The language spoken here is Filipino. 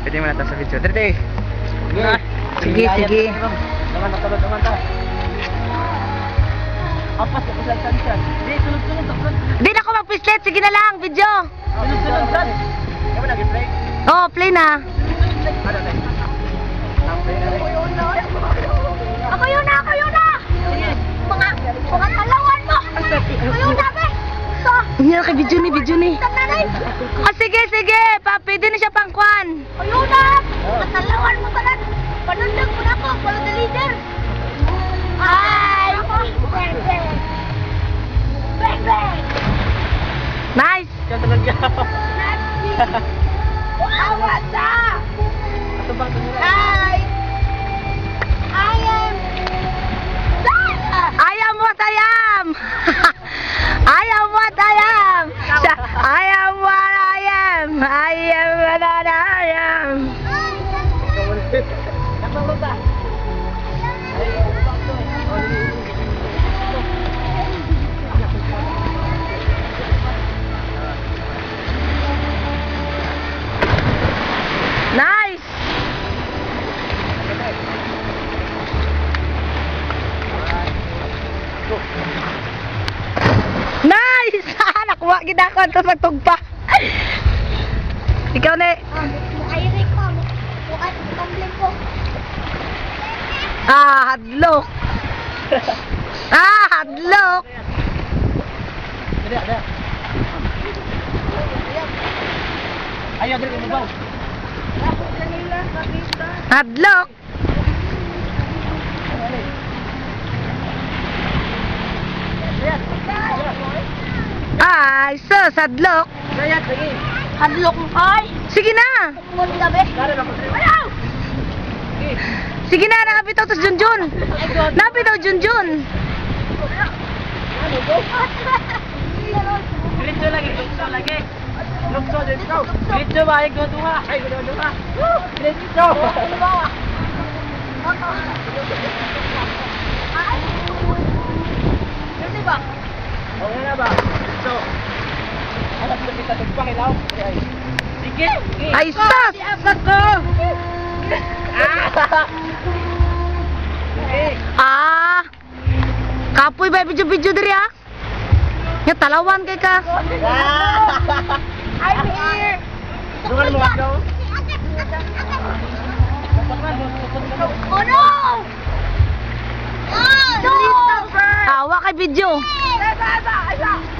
Pwede mo na tayo sa video. Dito eh. Sige, sige. Naman na tulad naman ta. Apas ko sa tansan. Di tulog tulog tulog. Di na ako mag-pislet. Sige na lang, video. Tulog tulog dad. Kamu lagi play. Oh, play na. Follow the leader! Ay! Bang, bang! Bang, bang! Nice. Kan talaga. Nazi! Awasa! Ito bang Nakuha kita ko ito sa tugpa. Ikaw na. Ah, hadlok. Ah, hadlok. Ada, ada. Ayo, dali mo ba? Hadlok. Ay. Sayat lagi. Hadlok mo ay! Sige na. Na ko. Ayaw! Sige na, nakapitaw to Junjun. Napitaw Junjun. Diretso lagi, lukso lagi. Lukso dito. Diretso ba ay duha? Ay duha. Diretso. Ano ba? Okay na ba? Diretso. Alam ko tagpakilaw. Sige. Ay, sus. ko. Ah. Ah. Kapoy ba video-video diri ah? Nya talawan kay ka. I'm here! Dungan mo ako. Oh no! Oh no! Awa kay video. Bye, bye, bye.